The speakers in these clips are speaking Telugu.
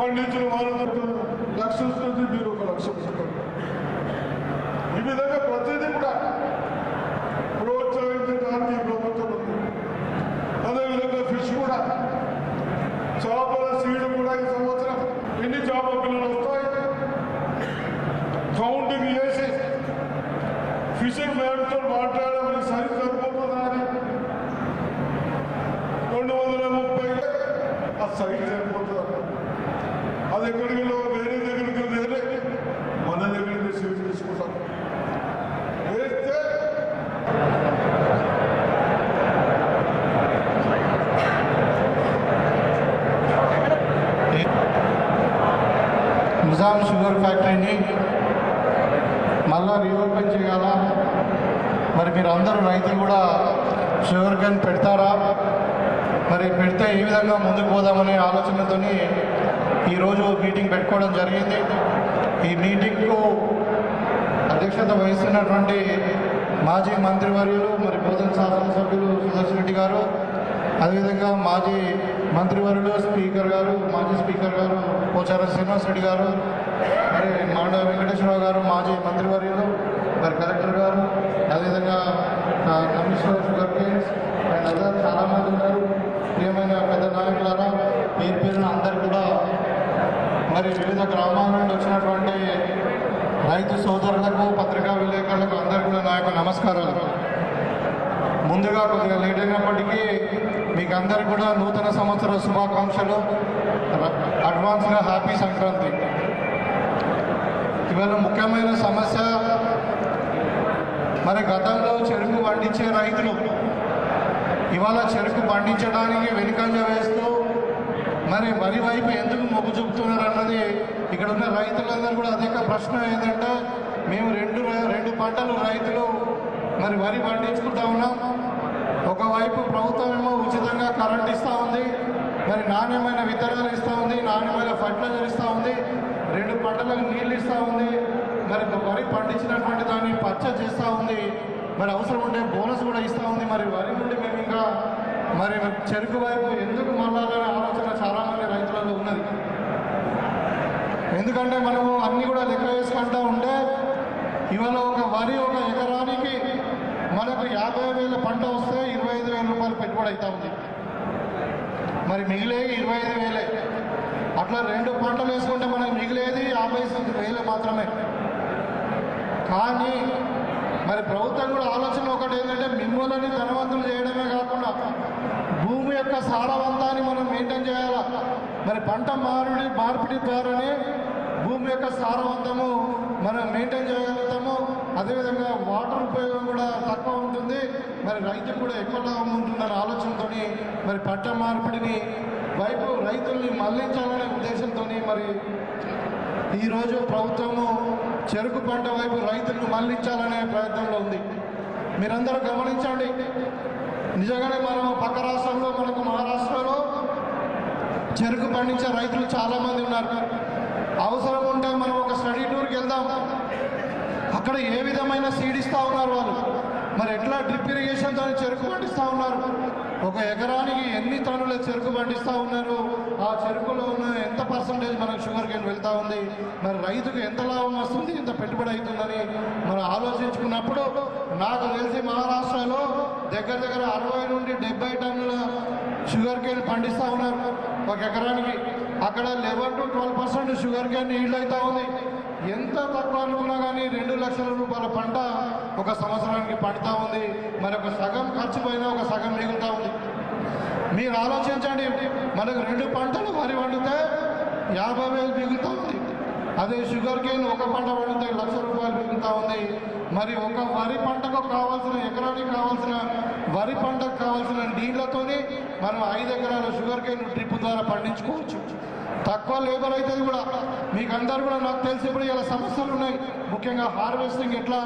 పండించిన వాళ్ళు లక్ష వస్తుంది మీరు ఒక లక్ష ఈ విధంగా ప్రతిదీ కూడా ప్రోత్సహించడానికి ప్రభుత్వం ఉంది. అదేవిధంగా ఫిష్ కూడా. చేపల సీడ్ కూడా ఈ సంవత్సరం ఎన్ని చేపల పిల్లలు వస్తాయి? కౌంటింగ్ చేసి ఫిషర్ మ్యాన్తో మాట్లాడమని సరి సరిపోతుందా అని రెండు వందల ముప్పై. ఆ సైడ్ సరిపోతుంది. అది వేరే దగ్గరికి వేరే. మన దగ్గరికి షిఫ్ట్ తీసుకుంటాం వేస్తే నిజాం షుగర్ ఫ్యాక్టరీని మళ్ళా రీఓపెన్ చేయాల? మరి మీరు అందరూ రైతులు కూడా షుగర్ కేన్ పెడతారా? మరి పెడితే ఏ విధంగా ముందుకు పోదామనే ఆలోచనతో ఈరోజు మీటింగ్ పెట్టుకోవడం జరిగింది. ఈ మీటింగ్కు అధ్యక్షత వహిస్తున్నటువంటి మాజీ మంత్రివర్యులు మరి బోధన శాసనసభ్యులు సుదర్శన్ రెడ్డి గారు అదేవిధంగా మాజీ మంత్రివర్యులు స్పీకర్ గారు మాజీ స్పీకర్ గారు పోచారం శ్రీనివాస్ రెడ్డి గారు మరి మాండ వెంకటేశ్వరరావు గారు మాజీ మంత్రివర్యులు మరి కలెక్టర్ గారు అదేవిధంగా commissioner sugar canes and other చాలామంది ఉన్నారు. ప్రియమైన పెద్ద నాయకులారా పేరు పేరున అందరు కూడా మరి వివిధ గ్రామాల నుండి వచ్చినటువంటి రైతు సోదరులకు పత్రికా విలేకరులకు అందరికీ కూడా నా యొక్క నమస్కారాలు. ముందుగా కొద్దిగా లేట్ అయినప్పటికీ మీకు అందరికి కూడా నూతన సంవత్సర శుభాకాంక్షలు. అడ్వాన్స్గా హ్యాపీ సంక్రాంతి. ఇవాళ ముఖ్యమైన సమస్య మరి గతంలో చెరుకు పండించే రైతులు ఇవాళ చెరుకు పండించడానికి వెనుకంజ వేస్తూ మరి వరి వైపు ఎందుకు మొగ్గు చూపుతున్నారు అన్నది ఇక్కడ ఉన్న రైతులందరూ కూడా అదే ప్రశ్న ఏంటంటే మేము రెండు రెండు పంటలు రైతులు మరి వరి పండించుకుంటా ఉన్నాం. ఒకవైపు ప్రభుత్వం ఏమో ఉచితంగా కరెంట్ ఇస్తూ ఉంది మరి నాణ్యమైన విత్తనాలు ఇస్తూ ఉంది నాణ్యమైన ఫర్టిలైజర్ ఇస్తూ ఉంది రెండు పంటలకు నీళ్ళు ఇస్తూ ఉంది మరి వరి పండించినటువంటి దాన్ని పర్చేజ్ చేస్తూ ఉంది మరి అవసరం ఉంటే బోనస్ కూడా ఇస్తూ ఉంది మరి వరి నుండి మేము ఇంకా మరి చెరుకు వైపు ఎందుకు మళ్ళాలనే ఆలోచన చాలామంది రైతులలో ఉన్నది? ఎందుకంటే మనము అన్నీ కూడా లెక్క వేసుకుంటూ ఉంటే ఇవాళ ఒక వరి ఒక ఎకరానికి మనకు యాభై వేల పంట వస్తే ఇరవై ఐదు వేల రూపాయలు పెట్టుబడి అవుతా ఉంది. మరి మిగిలేవి ఇరవై ఐదు వేలే. అట్లా రెండు పంటలు వేసుకుంటే మనకు మిగిలేది యాభై వేలు మాత్రమే. కానీ మరి ప్రభుత్వం కూడా ఆలోచన ఒకటి ఏంటంటే మిమ్మల్ని ధనవంతులు చేయడమే కాకుండా భూమి యొక్క సారవంతాన్ని మనం మెయింటైన్ చేయాలా? మరి పంట మారుడి మార్పిడి ద్వారానే భూమి యొక్క సారవంతము మనం మెయింటైన్ చేయగలుగుతాము. అదేవిధంగా వాటర్ ఉపయోగం కూడా తక్కువ ఉంటుంది. మరి రైతుకు కూడా ఎక్కువ లాభం ఉంటుందనే ఆలోచనతో మరి పంట మార్పిడిని వైపు రైతుల్ని మళ్ళించాలనే ఉద్దేశంతో మరి ఈరోజు ప్రభుత్వము చెరుకు పంట వైపు రైతులను మళ్ళించాలనే ప్రయత్నంలో ఉంది. మీరందరూ గమనించండి. నిజంగానే మనం పక్క రాష్ట్రంలో మనకు మహారాష్ట్రలో చెరుకు పండించే రైతులు చాలామంది ఉన్నారు. అవసరం ఉంటే మనం ఒక స్టడీ టూర్కి వెళ్దాం. అక్కడ ఏ విధమైన సీడ్ ఇస్తూ ఉన్నారు వాళ్ళు? మరి ఎట్లా డ్రిప్ ఇరిగేషన్తో చెరుకు పండిస్తూ ఉన్నారు? ఒక ఎకరానికి ఎన్ని టన్నుల చెరుకు పండిస్తూ ఉన్నారు? ఆ చెరుకులో ఉన్న ఎంత పర్సంటేజ్ మనకు షుగర్ కేన్ వెళ్తూ ఉంది? మరి రైతుకు ఎంత లాభం వస్తుంది? ఎంత పెట్టుబడి అవుతుందని మనం ఆలోచించుకున్నప్పుడు నాకు తెలిసి మహారాష్ట్రలో దగ్గర దగ్గర అరవై నుండి డెబ్బై టన్నుల షుగర్ కేన్ పండిస్తూ ఉన్నారు ఒక ఎకరానికి. అక్కడ eleven to twelve percent sugar cane yield అవుతూ ఉంది. ఎంత తక్కువ అనుకున్నా కానీ రెండు లక్షల రూపాయల పంట ఒక సంవత్సరానికి పండుతూ ఉంది. మరి ఒక సగం ఖర్చు పోయినా ఒక సగం మిగులుతూ ఉంది. మీరు ఆలోచించండి. మనకు రెండు పంటలు వరి వండితే యాభై వేలు మిగులుతూ ఉంది. అదే షుగర్ కేన్ ఒక పంట పండితే లక్ష రూపాయలు మిగులుతూ ఉంది. మరి ఒక వరి పంటకు కావాల్సిన ఎకరానికి కావాల్సిన వరి పంటకు కావాల్సిన నీళ్ళతోనే మనం ఐదు ఎకరాల షుగర్ కేన్ డ్రిప్ ద్వారా పండించుకోవచ్చు. తక్కువ లేబర్ అవుతుంది కూడా. మీకు అందరు కూడా నాకు తెలిసి ఇప్పుడు ఇలా సమస్యలు ఉన్నాయి. ముఖ్యంగా హార్వెస్టింగ్ ఎట్లా?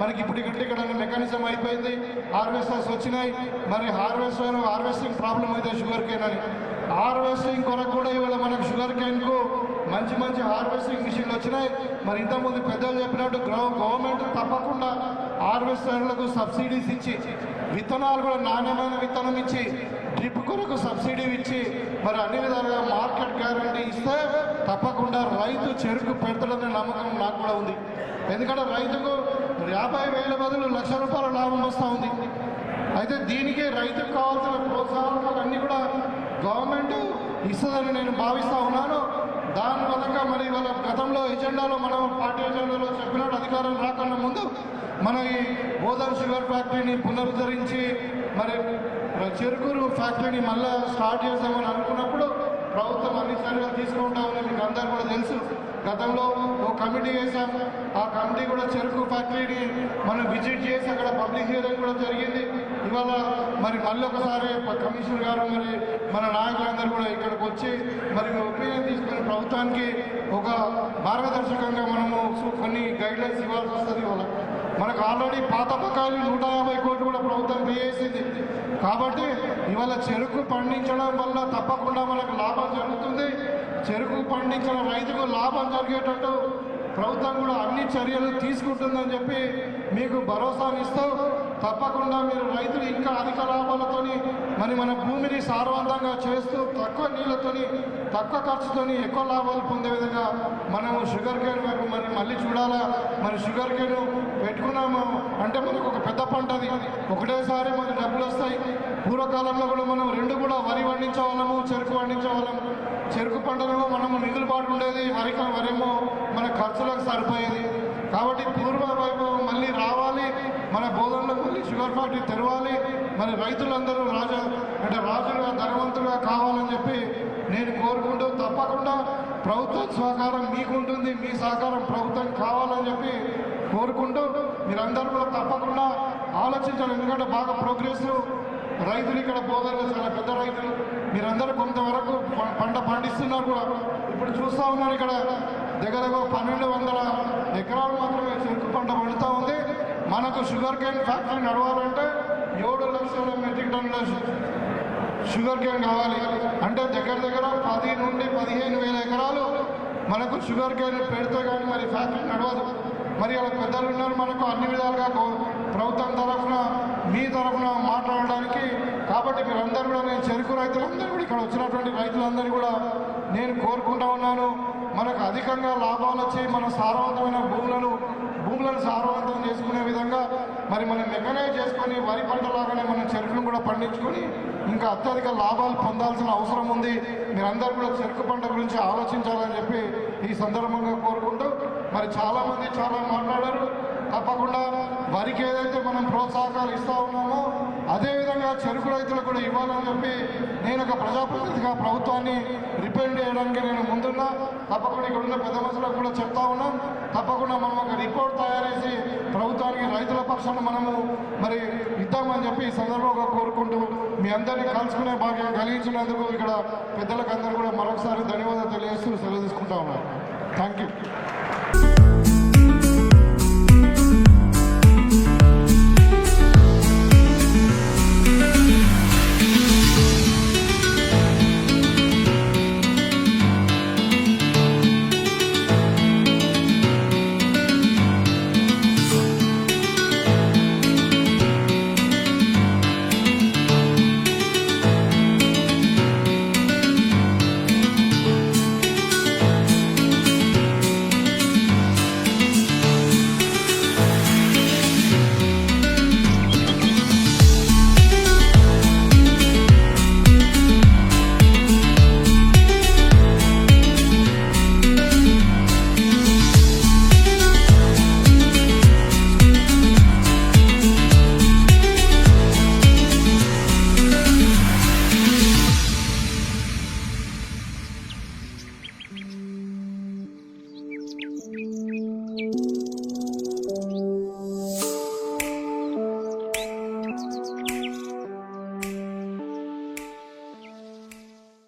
మనకి ఇప్పుడు ఇక్కడ ఇక్కడ మెకానిజం అయిపోయింది. హార్వెస్టర్స్ వచ్చినాయి. మరి హార్వెస్టర్ హార్వెస్టింగ్ ప్రాబ్లం అయితే షుగర్ కేన్ అని. హార్వెస్టింగ్ కొరకు కూడా ఇవాళ మనకు షుగర్ కేన్కు మంచి మంచి హార్వెస్టింగ్ మిషన్లు వచ్చినాయి. మరి ఇంతకుముందు పెద్దలు చెప్పినట్టు గవర్నమెంట్ తప్పకుండా హార్వెస్టర్లకు సబ్సిడీస్ ఇచ్చి విత్తనాలు కూడా నాణ్యమైన విత్తనం ఇచ్చి డ్రిప్ కొరకు సబ్సిడీ ఇచ్చి మరి అన్ని విధాలుగా మార్కెట్ గ్యారంటీ ఇస్తే తప్పకుండా రైతు చెరుకు పెడతాడనే నమ్మకం నాకు కూడా ఉంది. ఎందుకంటే రైతుకు యాభై వేల బదులు లక్ష రూపాయల లాభం వస్తూ ఉంది. అయితే దీనికి రైతుకు కావాల్సిన ప్రోత్సాహాలు అన్నీ కూడా గవర్నమెంట్ ఇస్తుందని నేను భావిస్తూ ఉన్నాను. దాని వల్ల మరి ఇవాళ గతంలో ఎజెండాలో మనం పార్టీ ఎజెండాలో చెప్పినట్టు అధికారం రాకుండా ముందు మన ఈ గోదావరి షుగర్ ఫ్యాక్టరీని పునరుద్ధరించి మరి చెరుకూరు ఫ్యాక్టరీని మళ్ళా స్టార్ట్ చేద్దామని అనుకున్నప్పుడు ప్రభుత్వం అన్ని చర్యలు తీసుకుంటామని మీకు అందరూ కూడా తెలుసు. గతంలో ఓ కమిటీ వేసాం ఆ కమిటీ కూడా చెరుకు ఫ్యాక్టరీని మనం విజిట్ చేసి అక్కడ పబ్లిక్ హియరింగ్ కూడా జరిగింది. ఇవాళ మరి మళ్ళీ ఒకసారి కమిషనర్ గారు మరి మన నాయకులందరూ కూడా ఇక్కడికి వచ్చి మరి ఒపీనియన్ తీసుకుని ప్రభుత్వానికి ఒక మార్గదర్శకంగా మనము కొన్ని గైడ్ లైన్స్ ఇవ్వాల్సి వస్తుంది ఇవాళ. మనకు ఆల్రెడీ పాత బకాయిలు నూట యాభై కోట్లు కూడా ప్రభుత్వం వేసింది. కాబట్టి ఇవాళ చెరుకు పండించడం వల్ల తప్పకుండా మనకు లాభం జరుగుతుంది. చెరుకు పండించిన రైతుకు లాభం జరిగేటట్టు ప్రభుత్వం కూడా అన్ని చర్యలు తీసుకుంటుందని చెప్పి మీకు భరోసానిస్తూ తప్పకుండా మీరు రైతులు ఇంకా అధిక లాభాలతోని మరి మన భూమిని సారవంతంగా చేస్తూ తక్కువ నీళ్ళతోని తక్కువ ఖర్చుతోని ఎక్కువ లాభాలు పొందే విధంగా మనము షుగర్ కేన్ వైపు మరి మళ్ళీ చూడాలా? మరి షుగర్ కేన్ పెట్టుకున్నాము. అంటే మనకు ఒక పెద్ద పంట అది. ఒకటేసారి మనకు డబ్బులు వస్తాయి. పూర్వకాలంలో కూడా మనం రెండు కూడా వరి పండించే వాళ్ళము చెరుకు పండించే వాళ్ళము చెరుకు పంటనేమో మనము నిధులు పాటు ఉండేది వరి వరేమో మన ఖర్చులకు సరిపోయేది. కాబట్టి పూర్వ వైభవం మళ్ళీ రావాలి. మన బోధనలో మళ్ళీ షుగర్ ఫ్యాక్టరీ తెరవాలి. మరి రైతులందరూ రాజా అంటే రాజులుగా ధనవంతులుగా కావాలని చెప్పి నేను కోరుకుంటూ తప్పకుండా ప్రభుత్వ సహకారం మీకుంటుంది మీ సహకారం ప్రభుత్వం కావాలని చెప్పి కోరుకుంటూ మీరందరూ కూడా తప్పకుండా ఆలోచించాలి. ఎందుకంటే బాగా ప్రోగ్రెస్ రైతులు ఇక్కడ బోధనలు చాలా పెద్ద రైతులు. మీరందరూ కొంతవరకు పంట పండిస్తున్నారు కూడా. ఇప్పుడు చూస్తూ ఉన్నారు ఇక్కడ. దగ్గర పన్నెండు వందల ఎకరాలు మాత్రమే చెరుకు పంట పండుతూ ఉంది. మనకు షుగర్ కేన్ ఫ్యాక్టరీ నడవాలంటే ఏడు లక్షల మెట్రిక్ టన్నుల షుగర్ కేన్ కావాలి. అంటే దగ్గర దగ్గర పది నుండి పదిహేను వేల ఎకరాలు మనకు షుగర్ కేన్ పెడితే కానీ మరి ఫ్యాక్టరీ నడవదు. మరి అలా పెద్దలు ఉన్నారు మనకు అన్ని విధాలుగా ప్రభుత్వం తరఫున మీ తరఫున మాట్లాడడానికి. కాబట్టి మీరందరూ కూడా నేను చెరుకు రైతులందరూ కూడా ఇక్కడ వచ్చినటువంటి రైతులందరూ కూడా నేను కోరుకుంటా ఉన్నాను. మనకు అధికంగా లాభాలు వచ్చి మన సారవంతమైన భూములను మరి మనం మెకనైజ్ చేసుకొని వరి పంటలాగానే మనం చెరుకును కూడా పండించుకొని ఇంకా అత్యధిక లాభాలు పొందాల్సిన అవసరం ఉంది. మీరందరూ కూడా చెరుకు పంట గురించి ఆలోచించాలని చెప్పి ఈ సందర్భంగా కోరుకుంటూ మరి చాలామంది చాలా మాట్లాడారు. తప్పకుండా వరికి ఏదైతే మనం ప్రోత్సాహకాలు ఇస్తూ ఉన్నామో అదేవిధంగా చెరుకు రైతులకు కూడా ఇవ్వాలని చెప్పి నేను ఒక ప్రజాప్రతినిధిగా ప్రభుత్వాన్ని రిపెండ్ చేయడానికి నేను ముందున్నా. తప్పకుండా ఇక్కడ ఉన్న పెద్ద మనుషులకు కూడా చెప్తా ఉన్నాం. తప్పకుండా మనం ఒక రిపోర్ట్ తయారు చేసి ప్రభుత్వానికి రైతుల పక్షాన మనము మరి ఇద్దామని చెప్పి ఈ సందర్భంగా కోరుకుంటూ మీ అందరినీ కలుసుకునే భాగ్యం కలిగించినందుకు ఇక్కడ పెద్దలకు అందరూ కూడా మరొకసారి ధన్యవాదాలు తెలియజేస్తూ సెలవు తీసుకుంటా ఉన్నారు థ్యాంక్ యూ